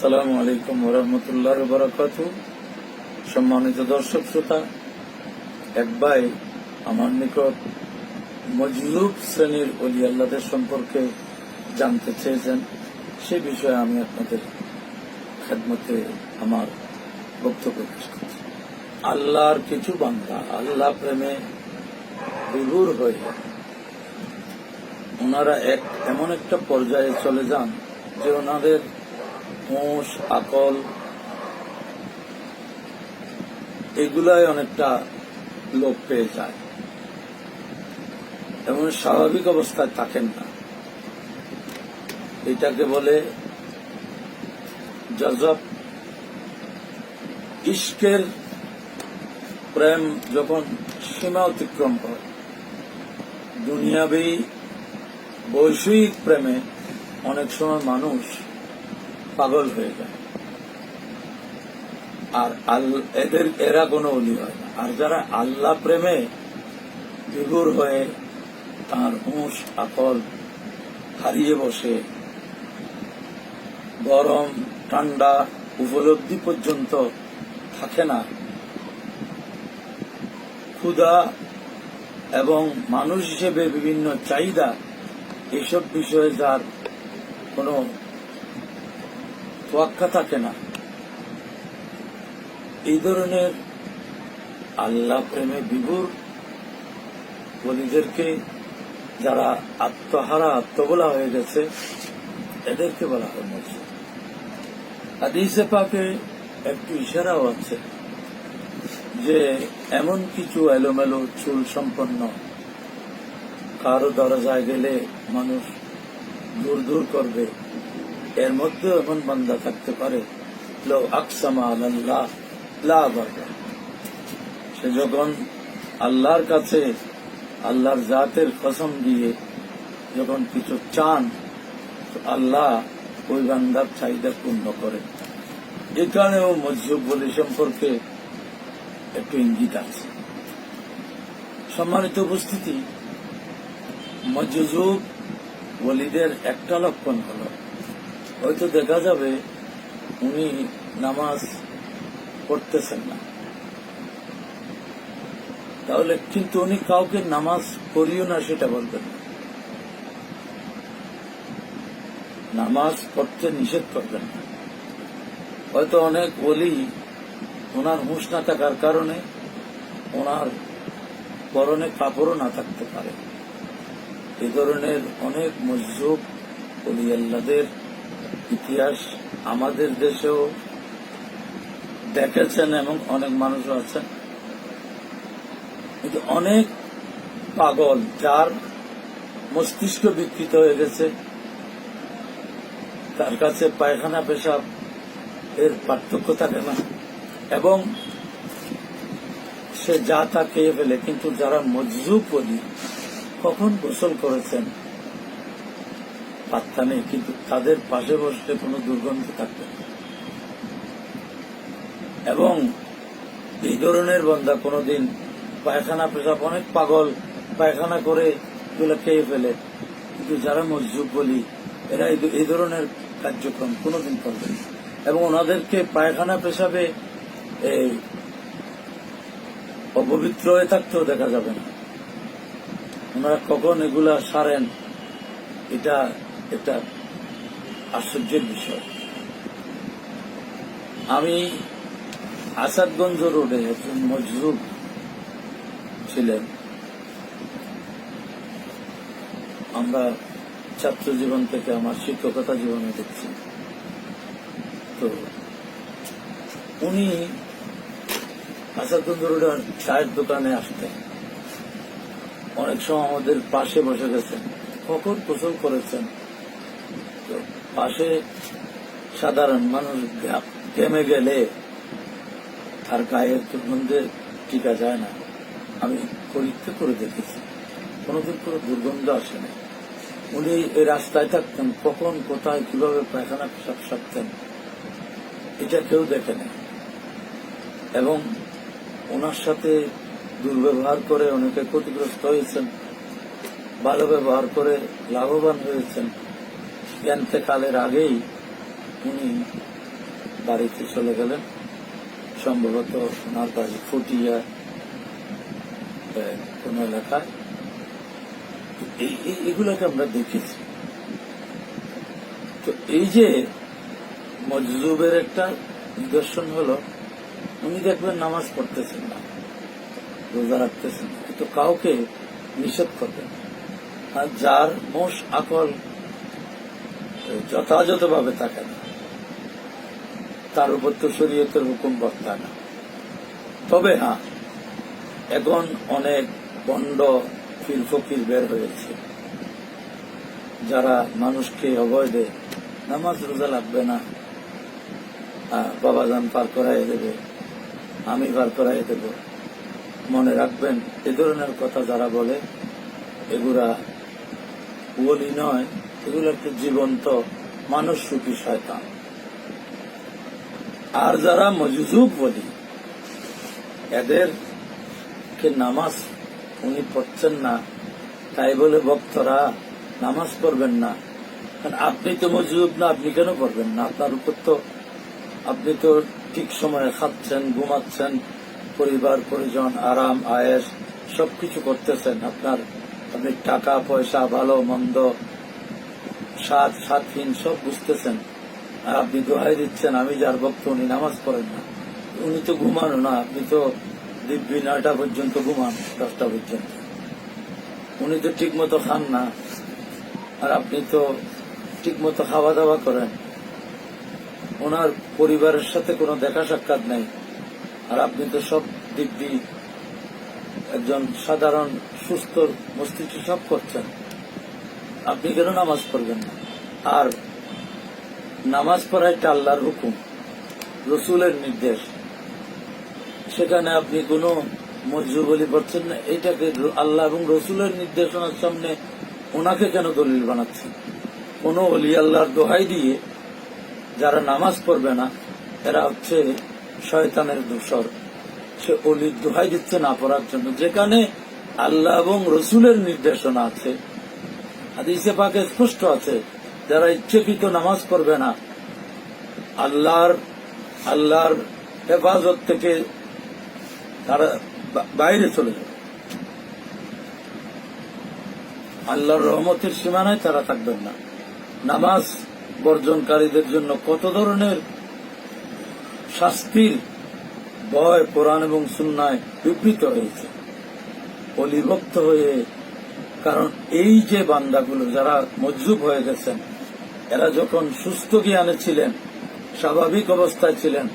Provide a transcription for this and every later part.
আসসালামু আলাইকুম ওরহমতুল্লাহ বরকাত সম্মানিত দর্শক শ্রোতা, এক ভাই আমার নিকট মজলুব শ্রেণির অলি আল্লাদের সম্পর্কে জানতে চেয়েছেন, সে বিষয়ে আমি আপনাদের খেদমতে আমার বক্তব্য পেশ করছি। আল্লাহর কিছু বান্দা আল্লাহ প্রেমে বিভুর হয়ে ওনারা এক এমন একটা পর্যায়ে চলে যান যে ওনাদের হুঁশ আকল এগুলাই অনেকটা লোক পেয়ে যায়। এবং স্বাভাবিক অবস্থায় থাকেন না। এটাকে বলে জজব ইস্কের প্রেম যখন সীমা অতিক্রম করে, দুনিয়াবী বৈষয়িক প্রেমে অনেক সময় মানুষ পাগল হয়ে যায়। আর এদের, এরা কোনো অলি হয় না। আর যারা আল্লাহ প্রেমে বিভোর হয়ে তার হুঁশ আকল হারিয়ে বসে, গরম, ঠান্ডা উপলব্ধি পর্যন্ত থাকে না, ক্ষুধা এবং মানুষ হিসেবে বিভিন্ন চাহিদা এসব বিষয়ে যার কোনো তোয়াক্কা থাকে না। এই ধরনের আল্লাহ প্রেমে বিভোর বলিদেরকে যারা আত্মহারা আত্মবলা হয়ে গেছে, এদেরকে বলা হয় মসজিদ হাদিসে পাকে একটু ইশারাও আছে যে এমন কিছু এলোমেলো চুল সম্পন্ন, কারও দরজায় গেলে মানুষ দূর দূর করবে এর মধ্যে এখন বান্দা থাকতে পারে। সে যখন আল্লাহর কাছে আল্লাহর জাতের কসম দিয়ে যখন কিছু চান আল্লাহ ওই বান্দার চাহিদা পূর্ণ করে এখানেও মজুব বলি সম্পর্কে একটু ইঙ্গিত আছে। সম্মানিত উপস্থিতি মজুজুব বলিদের একটা লক্ষণ হল হয়তো দেখা যাবে উনি নামাজ পড়তেছেন না। তাহলে কিন্তু উনি কাউকে নামাজ পড়িও না সেটা বলবেন। নামাজ পড়তে নিষেধ করবেন না। হয়তো অনেক বলি ওনার হুঁশ না থাকার কারণে ওনার পরনে কাপড়ও না থাকতে পারে। এ ধরনের অনেক মজুব অলি আল্লাদের ইতিহাস আমাদের দেশেও দেখেছেন এবং অনেক মানুষও আছেন। কিন্তু অনেক পাগল যার মস্তিষ্ক বিকৃত হয়ে গেছে, তার কাছে পায়খানা, পেশাব এর পার্থক্য থাকে না এবং সে যা তা খেয়ে ফেলে। কিন্তু যারা মজজুব বলি কখন গোসল করেছেন? পাত্তা নেই, কিন্তু তাদের পাশে বসলে কোনো দুর্গন্ধ থাকবে না। এবং এই ধরনের বন্ধা কোনোদিন পায়খানা পেশাব, অনেক পাগল পায়খানা করে এগুলো খেয়ে ফেলে। কিন্তু যারা মজজুব বলি, এরা এই- ধরনের কার্যক্রম কোনোদিন করবে না। এবং ওনাদেরকে পায়খানা পেশাবে অপবিত্র হয়ে থাকতেও দেখা যাবে না। ওনারা কখন এগুলা সারেন, এটা এটা আশ্চর্যের বিষয়। আমি আসাদগঞ্জ রোডে একজন মজরুব ছিলেন। আমরা ছাত্র জীবন থেকে, আমার শিক্ষকতা জীবনে দেখছি। তো উনি আসাদগঞ্জ রোডে চায়ের দোকানে আসতেন। অনেক সময় আমাদের পাশে বসে গেছেন। কখন গোসল করেছেন। তো পাশে সাধারণ মানুষ ঘেমে গেলে তার গায়ের দুর্গন্ধে টিকা যায় না। আমি পরীক্ষা করে দেখেছি। কোনোদিন কোনো দুর্গন্ধ আসে না উনি এই রাস্তায় থাকতেন, কখন, কোথায়, কীভাবে পায়খানা পেশাব সারতেন, এটা কেউ দেখে না এবং ওনার সাথে দুর্ব্যবহার করে অনেকে ক্ষতিগ্রস্ত হয়েছেন, ভালো ব্যবহার করে লাভবান হয়েছেন। জ্ঞানতে কালের আগেই উনি বাড়িতে চলে গেলেন। সম্ভবত ওনার বাড়ি ফুটিয়া কোন এলাকায়। এগুলোকে আমরা দেখেছি। তো এই যে মজজুবের একটা নিদর্শন হলো, উনি দেখবেন নামাজ পড়তেছেন না, রোজা রাখতেছেন কিন্তু কাউকে নিষেধ করবেন আর যার মোষ আকল যথাযথভাবে থাকে না। তার উপর তো শরীয়তের হুকুম বর্তায় না। তবে হ্যাঁ এখন অনেক বন্ড ফির ফকির বের হয়েছে। যারা মানুষকে অভয় দেয় নামাজ রোজা লাগবে না বাবাজান পার করাই দেবে, আমি পার করাই দেব। মনে রাখবেন, এ ধরনের কথা যারা বলে, এগুলা বলি নয় এগুলো একটা জীবন্ত, মানুষ সুখী শয়তান। আর যারা মজুজুব বলি, এদেরকে নামাজ উনি পড়ছেন না। তাই বলে ভক্তরা, নামাজ পড়বেন না। কারণ আপনি তো মজুব না, আপনি কেন পড়বেন না? আপনার উপর তো আপনি তো ঠিক সময়ে খাচ্ছেন, ঘুমাচ্ছেন, পরিবার, পরিজন, আরাম আয়েস সবকিছু করতেছেন। আপনার, আপনি টাকা, পয়সা, ভালো, মন্দ স্বাদ স্বাদহীন সব বুঝতেছেন। আর আপনি দোহাই দিচ্ছেন, আমি যার ভক্ত উনি নামাজ পড়েন না। উনি তো ঘুমানো না, আপনি তো দিব্যি নয়টা পর্যন্ত ঘুমান, দশটা পর্যন্ত। উনি তো ঠিক মতো খান না। আর আপনি তো ঠিক মতো খাওয়া দাওয়া করেন। ওনার পরিবারের সাথে কোনো দেখা সাক্ষাৎ নেই। আর আপনি তো সব দিব্যি, একজন সাধারণ, সুস্থ মস্তিষ্ক সব করছেন। আপনি কেন নামাজ পড়বেন না? আর নামাজ পড়া একটা আল্লাহর হুকুম, রসুলের নির্দেশ। সেখানে আপনি কোন মজু বলি পড়ছেন না এটাকে আল্লাহ এবং রসুলের নির্দেশনার সামনে ওনাকে কেন দলিল বানাচ্ছেন? কোন অলি আল্লাহর দোহাই দিয়ে যারা নামাজ পড়বে না, এরা হচ্ছে শয়তানের দোষর। সে অলির দোহাই দিচ্ছে না পড়ার জন্য। যেখানে আল্লাহ এবং রসুলের নির্দেশনা আছে হাদিসে পাকে স্পষ্ট আছে, যারা ইচ্ছাকৃত নামাজ পড়বে না, আল্লাহর আল্লাহর হেফাজত থেকে তারা বাইরে চলে যাবে। আল্লাহর রহমতের সীমানায় তারা থাকবেন না। নামাজ বর্জনকারীদের জন্য কত ধরনের শাস্তির ভয় কোরআন এবং সুন্নায় বিবৃত হয়েছে। অলিভক্ত হয়ে কারণ এই যে বান্দাগুলো যারা মজজুব হয়ে গেছেন, এরা যখন সুস্থ জ্ঞানে ছিলেন, স্বাভাবিক অবস্থায় ছিলেন,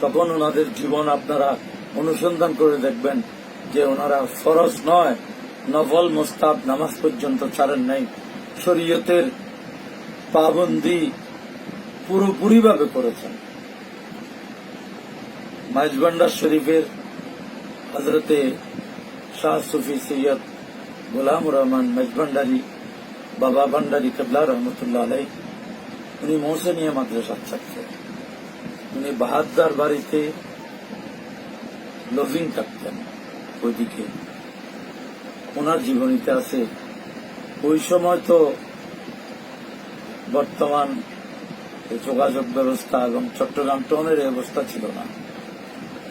তখন ওনাদের জীবন আপনারা অনুসন্ধান করে দেখবেন যে ওনারা ফরজ নয়, নফল মোস্তাব নামাজ পর্যন্ত ছাড়েন নাই, শরীয়তের পাবন্দি পুরোপুরিভাবে করেছেন। মাইজবান্ডার শরীফের হজরতে শাহ সুফি সৈয়দ গোলাম রহমান মেজভান্ডারি বাবা ভান্ডারি কেবলা রহমতুল্লাহ আলাই, উনি মৌসেনিয়া মাদ্রাসার ছাত্র। উনি বাহাদ্দার বাড়িতে লজিং থাকতেন ওইদিকে। ওনার জীবনীতে আছে, ওই সময় তো বর্তমান যোগাযোগ ব্যবস্থা এবং চট্টগ্রাম টাউনের অবস্থা ছিল না।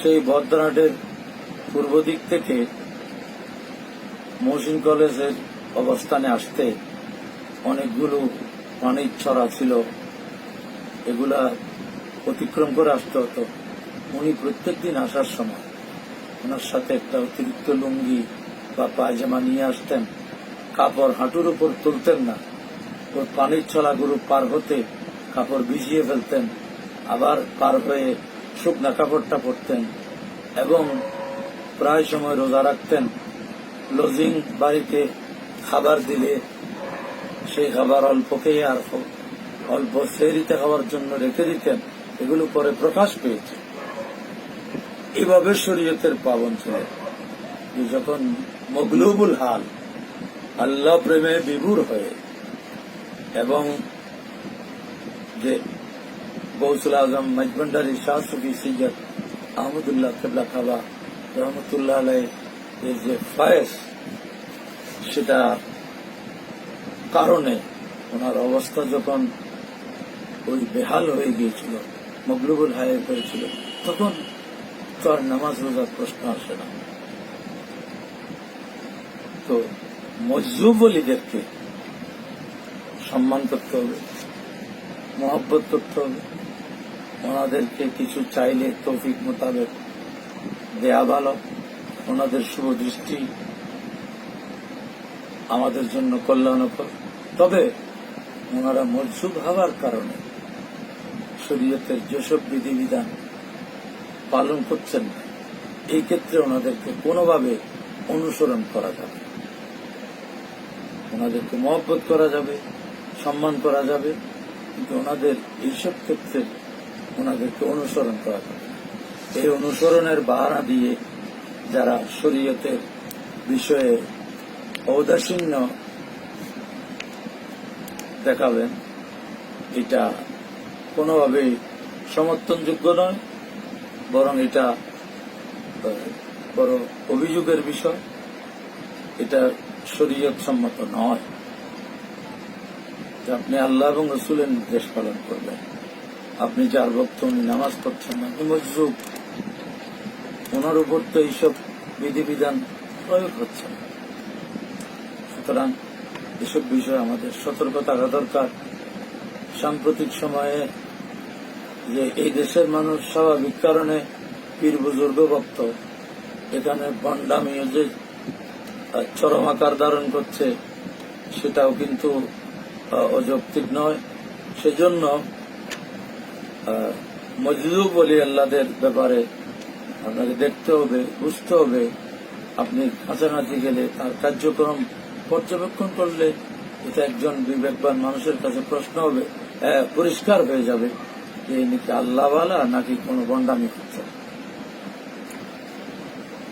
সেই বদ্রনাটের পূর্ব দিক থেকে মহসিন কলেজের অবস্থানে আসতে অনেকগুলো পানির ছড়া ছিল। এগুলা অতিক্রম করে আসতে হতো। উনি প্রত্যেক দিন আসার সময় ওনার সাথে একটা অতিরিক্ত লুঙ্গি বা পায়জামা নিয়ে আসতেন। কাপড় হাঁটুর উপর তুলতেন না। ওই পানির ছলাগুলো পার হতে কাপড় ভিজিয়ে ফেলতেন। আবার পার হয়ে শুকনা কাপড়টা পরতেন এবং প্রায় সময় রোজা রাখতেন। লজিং বাড়িতে খাবার দিলে সেই খাবার অল্প খেয়ে আর অল্প সেরিতে খাওয়ার জন্য রেখে দিতেন, এগুলো পরে প্রকাশ পেয়েছে। এভাবে শরীয়তের পাবন ছিল। যখন মগলুবুল হাল আল্লাহ প্রেমে বিভুর হয়ে এবং যে গৌসুল আজম মজবন্ডারি শাহ সুফি সৈয়দ আহমদুল্লাহ কেবলা খাবা রহমতুল্লাহ আলাই এর যে ফয়েস সেটা কারণে ওনার অবস্থা যখন ওই বেহাল হয়ে গিয়েছিল, মগলুবুল হায়ের হয়েছিল, তখন তো আর নামাজ রোজার প্রশ্ন আসে না। তো মজজুব অলিদেরকে সম্মান করতে হবে, মহব্বত করতে হবে। ওনাদেরকে কিছু চাইলে তৌফিক মোতাবেক দেয়া ভালো। ওনাদের শুভ দৃষ্টি আমাদের জন্য কল্যাণকর। তবে ওনারা মজসুব হওয়ার কারণে শরীয়তের যেসব বিধিবিধান পালন করছেন, এই ক্ষেত্রে ওনাদেরকে কোনোভাবে অনুসরণ করা যাবে ওনাদেরকে মহব্বত করা যাবে, সম্মান করা যাবে, কিন্তু ওনাদের এইসব ক্ষেত্রে ওনাদেরকে অনুসরণ করা যাবে এই অনুসরণের বাহানা দিয়ে যারা শরীয়তের বিষয়ে ঔদাসীন্য দেখাবেন, এটা কোনোভাবেই সমর্থনযোগ্য নয়, বরং এটা বড় অভিযোগের বিষয়। এটা শরীয়ত সম্মত নয়। আপনি আল্লাহ এবং রসুলের নির্দেশ পালন করবেন। আপনি যার উনি নামাজ পড়ছেন না মজরুব ওনার উপর তো এইসব বিধিবিধান প্রয়োগ হচ্ছে না। সুতরাং এসব বিষয়ে আমাদের সতর্ক থাকা দরকার। সাম্প্রতিক সময়ে যে এই দেশের মানুষ স্বাভাবিক কারণে পীর বুজুর্গ ভক্ত এখানে বন্ডামিও যে চরম আকার ধারণ করছে সেটাও কিন্তু অযৌক্তিক নয়। সেজন্য আহ, মজলুব বলি আল্লাদের ব্যাপারে আপনাকে দেখতে হবে, বুঝতে হবে। আপনি কাছাকাছি গেলে তার কার্যক্রম পর্যবেক্ষণ করলে এটা একজন বিবেকবান মানুষের কাছে প্রশ্ন হবে পরিষ্কার হয়ে যাবে যে ইনি কি আল্লাহওয়ালা নাকি কোনো বন্ডামি করছে।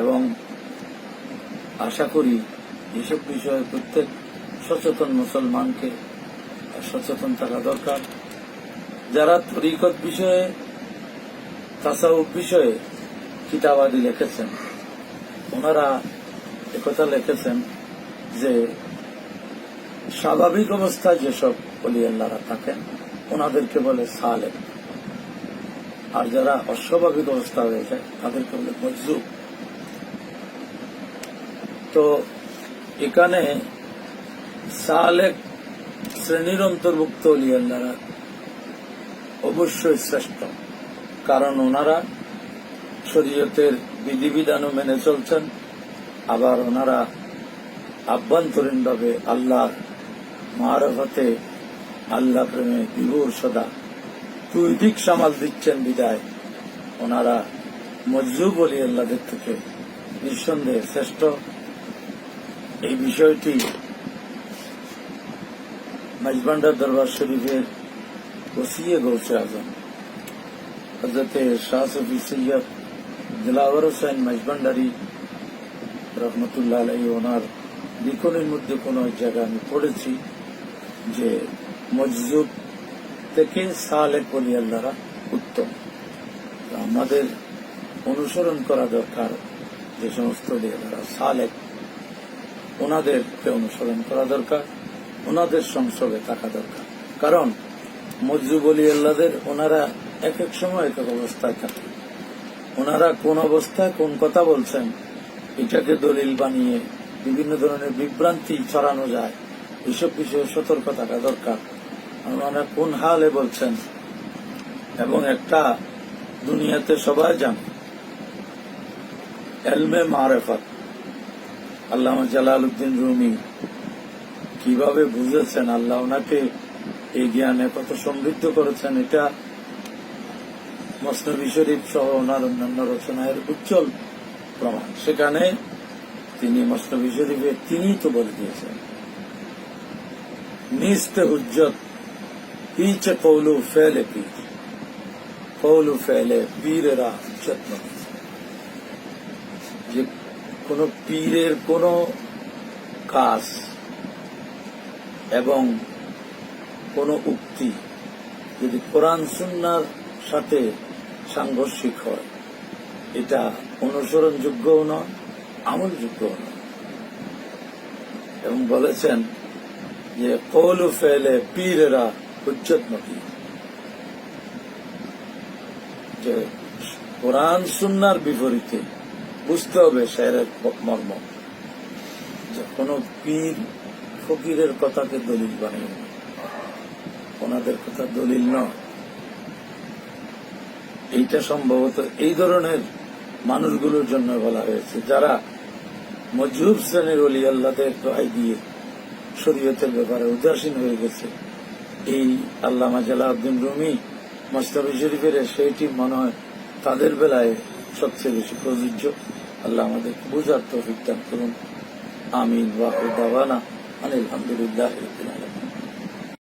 এবং আশা করি এসব বিষয়ে প্রত্যেক সচেতন মুসলমানকে সচেতন থাকা দরকার। যারা তরিকত বিষয়ে, তাসাউফ বিষয়ে কিতাবাদি লিখেছেন। ওনারা একথা লিখেছেন যে, স্বাভাবিক অবস্থায় যেসব অলি আল্লাহরা থাকেন, ওনাদেরকে বলে সালেক। আর যারা অস্বাভাবিক অবস্থা হয়ে যায়, তাদেরকে বলে মজুব তো এখানে সালেক শ্রেণির অন্তর্ভুক্ত অলি আল্লাহরা অবশ্যই শ্রেষ্ঠ, কারণ ওনারা শরীয়তের বিধিবিধানও মেনে চলছেন। আবার ওনারা আভ্যন্তরীণভাবে আল্লাহ মারফতে আল্লাহ প্রেমে বিভোর সদা। তুই দিক সামাল দিচ্ছেন বিদায়। ওনারা মজজুব বলি আল্লাহদের থেকে নিঃসন্দেহে শ্রেষ্ঠ। এই বিষয়টি মাইজবান্ডার দরবার শরীফের ওসিয়ে গৌসে আজম। হজরতে শাহ সফি সৈয়দ দিলাওয়ার হোসেন মাইজবান্ডারি, রহমতুল্লাহ আলাই ওনার লিখনের মধ্যে কোনো জায়গায় আমি পড়েছি যে মজজুব থেকে সালেক বলি আল্লাহরা উত্তম। আমাদের অনুসরণ করা দরকার যে সমস্ত আল্লাহরা সালেক, ওনাদেরকে অনুসরণ করা দরকার, ওনাদের সংসর্গে থাকা দরকার। কারণ মজজুব অলি আল্লাদের ওনারা এক এক সময় এক এক অবস্থায় থাকে। ওনারা কোন অবস্থায় কোন কথা বলছেন? এটাকে দলিল বানিয়ে বিভিন্ন ধরনের বিভ্রান্তি ছড়ানো যায়। এসব বিষয়ে সতর্ক থাকা দরকার। ওনারা কোন হালে বলছেন? এবং একটা দুনিয়াতে সবাই জানে। এলমে মারেফত। আল্লাহ জালাল উদ্দিন রুমি কীভাবে বুঝেছেন? আল্লাহ ওনাকে এই জ্ঞানে কত সমৃদ্ধ করেছেন, এটা মসনবী শরীফ সহ ওনার অন্যান্য রচনায়ের উজ্জ্বল প্রমাণ। সেখানে তিনি মসনবী শরীফে তিনি তো বলে দিয়েছেন। নিস্তে হুজ্জত পিছে কৌলু ফেলে পীর কৌলু ফেলে পীরেরা নবী যে কোন পীরের কোন কাজ এবং কোন উক্তি যদি কোরআন সুন্নার সাথে সাংঘর্ষিক হয় এটা অনুসরণযোগ্যও নয়, আমলযোগ্যও নয়। এবং বলেছেন যে, কৌলু ফেলে পীরেরা হুজ্জত নবী। যে, কোরআন সুন্নার বিপরীতে বুঝতে হবে শেরের মর্ম। যে, কোনো পীর ফকিরের কথাকে দলিল বানিয়ে ওনাদের কথা দলিল নয়। এইটা সম্ভবত এই ধরনের মানুষগুলোর জন্য বলা হয়েছে, যারা মজহুব শ্রেণির অলি আল্লাহদের দোয়াই দিয়ে শরীয়তের ব্যাপারে উদাসীন হয়ে গেছে। এই আল্লামা জালাউদ্দিন রুমি মোস্তাফি শরীফের সেইটি মনে হয় তাদের বেলায় সবচেয়ে বেশি প্রযোজ্য। আল্লাহ আমাদের বুঝার তৌফিক দান করুন। আমিন। ওয়াহুদ দাওয়ানা আলহামদুলিল্লাহ